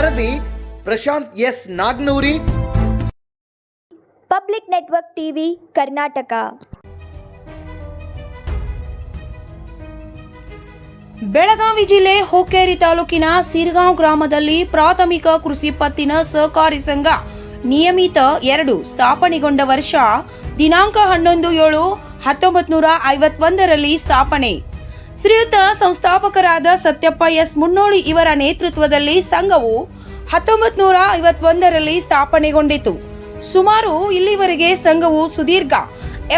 ವರದಿ Prashant S Nagnuri. Public network TV Karnataka. Belagavi ಜಿಲ್ಲೆ ಹೊಕ್ಕೇರಿ ತಾಲೂಕಿನ ಸಿರ್ಗಾಂವ್ ಗ್ರಾಮದಲ್ಲಿ ಪ್ರಾಥಮಿಕ ಕೃಷಿ ಪತ್ತಿನ ಸಹಕಾರಿ ಸಂಘ ನಿಯಮಿತ ಎರಡು ಸ್ಥಾಪನೆಗೊಂಡ ವರ್ಷ ದಿನಾಂಕ ಹನ್ನೊಂದು ಏಳು ಹತ್ತೊಂಬತ್ತು ನೂರ ಐವತ್ತೊಂದರಲ್ಲಿ ಸ್ಥಾಪನೆ. ಶ್ರೀಯುತ ಸಂಸ್ಥಾಪಕರಾದ ಸತ್ಯಪ್ಪ ಎಸ್ ಮುನ್ನೋಳಿ ಇವರ ನೇತೃತ್ವದಲ್ಲಿ ಸಂಘವು ಹತ್ತೊಂಬತ್ತು ನೂರ ಐವತ್ತೊಂದರಲ್ಲಿ ಸ್ಥಾಪನೆಗೊಂಡಿತು. ಸುಮಾರು ಇಲ್ಲಿವರೆಗೆ ಸಂಘವು ಸುದೀರ್ಘ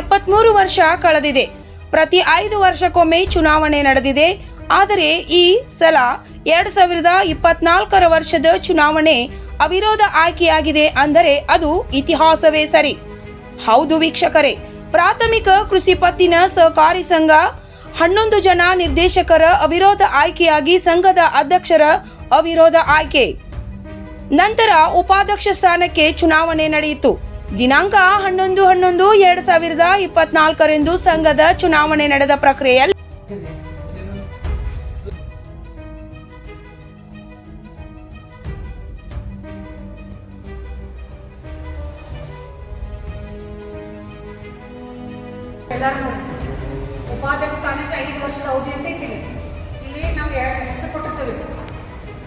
ಎಪ್ಪತ್ಮೂರು ವರ್ಷ ಕಳೆದಿದೆ. ಪ್ರತಿ ಐದು ವರ್ಷಕ್ಕೊಮ್ಮೆ ಚುನಾವಣೆ ನಡೆದಿದೆ. ಆದರೆ ಈ ಸಲ ಎರಡ್ ಸಾವಿರದ ಇಪ್ಪತ್ನಾಲ್ಕರ ವರ್ಷದ ಚುನಾವಣೆ ಅವಿರೋಧ ಆಯ್ಕೆಯಾಗಿದೆ ಅಂದರೆ ಅದು ಇತಿಹಾಸವೇ ಸರಿ. ಹೌದು ವೀಕ್ಷಕರೇ, ಪ್ರಾಥಮಿಕ ಕೃಷಿ ಪತ್ತಿನ ಸಹಕಾರಿ ಸಂಘ ಹನ್ನೊಂದು ಜನ ನಿರ್ದೇಶಕರ ಅವಿರೋಧ ಆಯ್ಕೆಯಾಗಿ ಸಂಘದ ಅಧ್ಯಕ್ಷರ ಅವಿರೋಧ ಆಯ್ಕೆ. ನಂತರ ಉಪಾಧ್ಯಕ್ಷ ಸ್ಥಾನಕ್ಕೆ ಚುನಾವಣೆ ನಡೆಯಿತು. ದಿನಾಂಕ ಹನ್ನೊಂದು ಹನ್ನೊಂದು ಎರಡ್ ಸಾವಿರದ ಇಪ್ಪತ್ನಾಲ್ಕರಂದು ಸಂಘದ ಚುನಾವಣೆ ನಡೆದ ಪ್ರಕ್ರಿಯೆಯಲ್ಲಿ ಉಪಾಧ್ಯಕ್ಷ ಸ್ಥಾನಕ್ಕೆ ಐದು ವರ್ಷದ ಅವಧಿ ಅಂತ ಇಲ್ಲಿ ನಾವು ಎರಡು ಹೆಸರು ಕೊಟ್ಟಿರ್ತೀವಿ.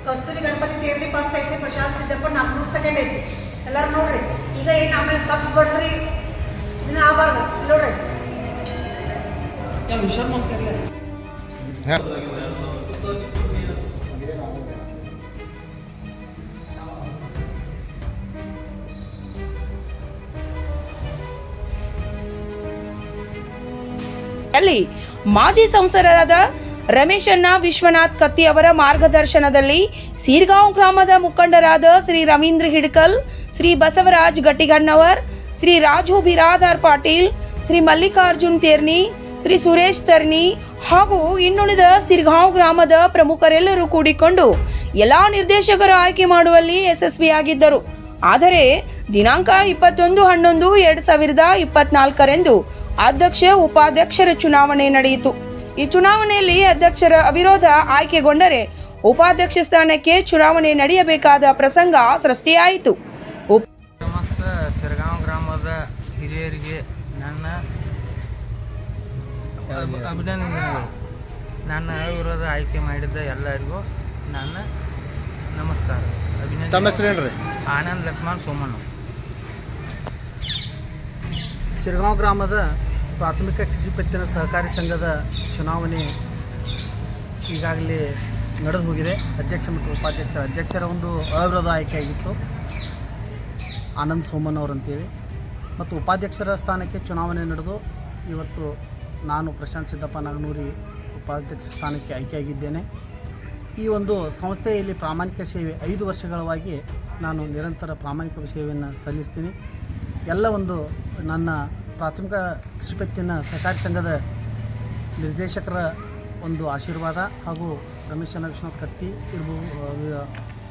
ಕಸ್ತೂರಿ ಗಣಪತಿ ತೇರ್ಲಿ ಫಸ್ಟ್ ಐತಿ ಪ್ರಶಾಂತ್ ಸಿದ್ದಪ್ಪ ನಾಲ್ಕುನೂರು ಸೆಕೆಂಡ್ ಐತಿ. ಎಲ್ಲರೂ ನೋಡ್ರಿ. ಈಗ ಏನು ಆಮೇಲೆ ತಪ್ಪು ಬಡ್ರಿ ಇನ್ನು ಆಗಬಾರ್ದು. ವಿಷಯ ನೋಡ್ರಿ ಅಲ್ಲಿ ಮಾಜಿ ಸಂಸದರಾದ ರಮೇಶಣ್ಣ ವಿಶ್ವನಾಥ್ ಕತ್ತಿ ಅವರ ಮಾರ್ಗದರ್ಶನದಲ್ಲಿ ಸೀರ್ಗಾಂವ್ ಗ್ರಾಮದ ಮುಖಂಡರಾದ ಶ್ರೀ ರವೀಂದ್ರ ಹಿಡ್ಕಲ್, ಶ್ರೀ ಬಸವರಾಜ್ ಗಟ್ಟಿಗಣ್ಣವರ್, ಶ್ರೀ ರಾಜು ಬಿರಾದಾರ್ ಪಾಟೀಲ್, ಶ್ರೀ ಮಲ್ಲಿಕಾರ್ಜುನ್ ತೇರ್ನಿ, ಶ್ರೀ ಸುರೇಶ್ ತರ್ನಿ ಹಾಗೂ ಇನ್ನುಳಿದ ಸಿರ್ಗಾಂವ್ ಗ್ರಾಮದ ಪ್ರಮುಖರೆಲ್ಲರೂ ಕೂಡಿಕೊಂಡು ಎಲ್ಲಾ ನಿರ್ದೇಶಕರು ಆಯ್ಕೆ ಮಾಡುವಲ್ಲಿ ಯಶಸ್ವಿಯಾಗಿದ್ದರು. ಆದರೆ ದಿನಾಂಕ ಇಪ್ಪತ್ತೊಂದು ಹನ್ನೊಂದು, ಎರಡು ಸಾವಿರದ ಇಪ್ಪತ್ನಾಲ್ಕರಂದು ಅಧ್ಯಕ್ಷ ಉಪಾಧ್ಯಕ್ಷರ ಚುನಾವಣೆ ನಡೆಯಿತು. ಈ ಚುನಾವಣೆಯಲ್ಲಿ ಅಧ್ಯಕ್ಷರ ಅವಿರೋಧ ಆಯ್ಕೆಗೊಂಡರೆ ಉಪಾಧ್ಯಕ್ಷ ಸ್ಥಾನಕ್ಕೆ ಚುನಾವಣೆ ನಡೆಯಬೇಕಾದ ಪ್ರಸಂಗ ಸೃಷ್ಟಿಯಾಯಿತು. ಉಪ- ಸಮಸ್ತ ಸಿರಗಾಂವ್ ಗ್ರಾಮದ ಹಿರಿಯರಿಗೆ ನನ್ನ ಅಭಿನಂದನೆಗಳು. ನನ್ನ ಅವಿರೋಧ ಆಯ್ಕೆ ಮಾಡಿದ್ದ ಎಲ್ಲರಿಗೂ ನನ್ನ ನಮಸ್ಕಾರ. ಅಭಿನಂದನೆ ಆನಂದ್ ಲಕ್ಷ್ಮಣ್ ಸೋಮಣ್ಣ. ಶಿರಗಾಂವ್ ಗ್ರಾಮದ ಪ್ರಾಥಮಿಕ ಕೃಷಿ ಪತ್ತಿನ ಸಹಕಾರಿ ಸಂಘದ ಚುನಾವಣೆ ಈಗಾಗಲೇ ನಡೆದು ಹೋಗಿದೆ. ಅಧ್ಯಕ್ಷ ಮತ್ತು ಉಪಾಧ್ಯಕ್ಷರ ಅಧ್ಯಕ್ಷರ ಒಂದು ಅವಿರೋಧ ಆಯ್ಕೆಯಾಗಿತ್ತು ಆನಂದ್ ಸೋಮನ್ ಅವರಂತೇಳಿ. ಮತ್ತು ಉಪಾಧ್ಯಕ್ಷರ ಸ್ಥಾನಕ್ಕೆ ಚುನಾವಣೆ ನಡೆದು ಇವತ್ತು ನಾನು ಪ್ರಶಾಂತ್ ಸಿದ್ದಪ್ಪ ನಾಗನೂರಿ ಉಪಾಧ್ಯಕ್ಷ ಸ್ಥಾನಕ್ಕೆ ಆಯ್ಕೆಯಾಗಿದ್ದೇನೆ. ಈ ಒಂದು ಸಂಸ್ಥೆಯಲ್ಲಿ ಪ್ರಾಮಾಣಿಕ ಸೇವೆ ಐದು ವರ್ಷಗಳವಾಗಿ ನಾನು ನಿರಂತರ ಪ್ರಾಮಾಣಿಕ ಸೇವೆಯನ್ನು ಸಲ್ಲಿಸ್ತೀನಿ. ಎಲ್ಲ ಒಂದು ನನ್ನ ಪ್ರಾಥಮಿಕ ಕೃಷಿ ಪತ್ತಿನ ಸಹಕಾರಿ ಸಂಘದ ನಿರ್ದೇಶಕರ ಒಂದು ಆಶೀರ್ವಾದ ಹಾಗೂ ರಮೇಶ್ ವಿಶ್ವನಾಥ್ ಕತ್ತಿ ಇರ್ಬೋದು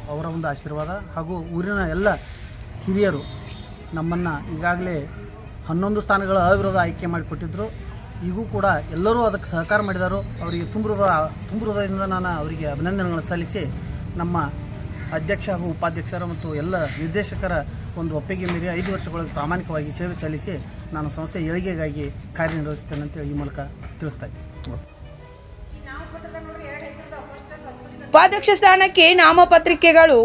ಅವರ ಒಂದು ಆಶೀರ್ವಾದ ಹಾಗೂ ಊರಿನ ಎಲ್ಲ ಹಿರಿಯರು ನಮ್ಮನ್ನು ಈಗಾಗಲೇ ಹನ್ನೊಂದು ಸ್ಥಾನಗಳ ಅವಿರೋಧ ಆಯ್ಕೆ ಮಾಡಿಕೊಟ್ಟಿದ್ದರು ಈಗೂ ಕೂಡ ಎಲ್ಲರೂ ಅದಕ್ಕೆ ಸಹಕಾರ ಮಾಡಿದರು. ಅವರಿಗೆ ತುಂಬ ಹೃದಯ ತುಂಬ ಹೃದಯದಿಂದ ನಾನು ಅವರಿಗೆ ಅಭಿನಂದನೆಗಳನ್ನು ಸಲ್ಲಿಸಿ ನಮ್ಮ ಅಧ್ಯಕ್ಷ ಹಾಗೂ ಉಪಾಧ್ಯಕ್ಷರ ಮತ್ತು ಎಲ್ಲ ನಿರ್ದೇಶಕರ ಒಂದು ಒಪ್ಪಿಗೆ ಮೀರಿ ಐದು ವರ್ಷಗಳ ಪ್ರಾಮಾಣಿಕವಾಗಿ ಸೇವೆ ಸಲ್ಲಿಸಿ ನಾನು ಸಂಸ್ಥೆ ಏಳಿಗೆಗಾಗಿ ಕಾರ್ಯನಿರ್ವಹಿಸ್ತೇನೆ ಅಂತ ಈ ಮೂಲಕ ತಿಳಿಸ್ತಾ ಉಪಾಧ್ಯಕ್ಷ ಸ್ಥಾನಕ್ಕೆ ನಾಮಪತ್ರಿಕೆಗಳು.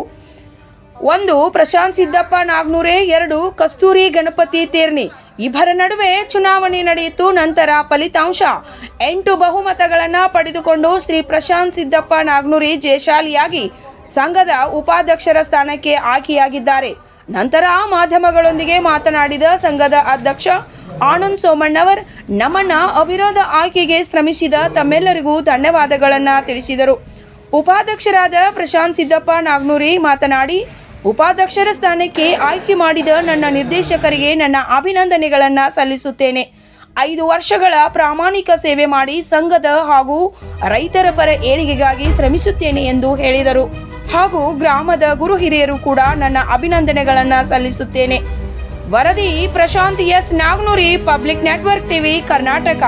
ಒಂದು, ಪ್ರಶಾಂತ್ ಸಿದ್ದಪ್ಪ ನಾಗ್ನೂರೆ. ಎರಡು, ಕಸ್ತೂರಿ ಗಣಪತಿ ತೇರ್ನಿ. ಇಬ್ಬರ ನಡುವೆ ಚುನಾವಣೆ ನಡೆಯಿತು, ನಂತರ ಫಲಿತಾಂಶ. ಎಂಟು ಬಹುಮತಗಳನ್ನು ಪಡೆದುಕೊಂಡು ಶ್ರೀ ಪ್ರಶಾಂತ್ ಸಿದ್ದಪ್ಪ ನಾಗ್ನೂರಿ ಜಯಶಾಲಿಯಾಗಿ ಸಂಘದ ಉಪಾಧ್ಯಕ್ಷರ ಸ್ಥಾನಕ್ಕೆ ಆಯ್ಕೆಯಾಗಿದ್ದಾರೆ. ನಂತರ ಮಾಧ್ಯಮಗಳೊಂದಿಗೆ ಮಾತನಾಡಿದ ಸಂಘದ ಅಧ್ಯಕ್ಷ ಆನಂದ್ ಸೋಮಣ್ಣವರ್ ನಮ್ಮನ್ನ ಅವಿರೋಧ ಆಯ್ಕೆಗೆ ಶ್ರಮಿಸಿದ ತಮ್ಮೆಲ್ಲರಿಗೂ ಧನ್ಯವಾದಗಳನ್ನು ತಿಳಿಸಿದರು. ಉಪಾಧ್ಯಕ್ಷರಾದ ಪ್ರಶಾಂತ್ ಸಿದ್ದಪ್ಪ ನಾಗ್ನೂರಿ ಮಾತನಾಡಿ, ಉಪಾಧ್ಯಕ್ಷರ ಸ್ಥಾನಕ್ಕೆ ಆಯ್ಕೆ ಮಾಡಿದ ನನ್ನ ನಿರ್ದೇಶಕರಿಗೆ ನನ್ನ ಅಭಿನಂದನೆಗಳನ್ನು ಸಲ್ಲಿಸುತ್ತೇನೆ. ಐದು ವರ್ಷಗಳ ಪ್ರಾಮಾಣಿಕ ಸೇವೆ ಮಾಡಿ ಸಂಘದ ಹಾಗೂ ರೈತರ ಪರ ಏಳಿಗೆಗಾಗಿ ಶ್ರಮಿಸುತ್ತೇನೆ ಎಂದು ಹೇಳಿದರು. ಹಾಗೂ ಗ್ರಾಮದ ಗುರು ಹಿರಿಯರು ಕೂಡ ನನ್ನ ಅಭಿನಂದನೆಗಳನ್ನು ಸಲ್ಲಿಸುತ್ತೇನೆ. ವರದಿ Prashant S Nagnuri public network TV, Karnataka.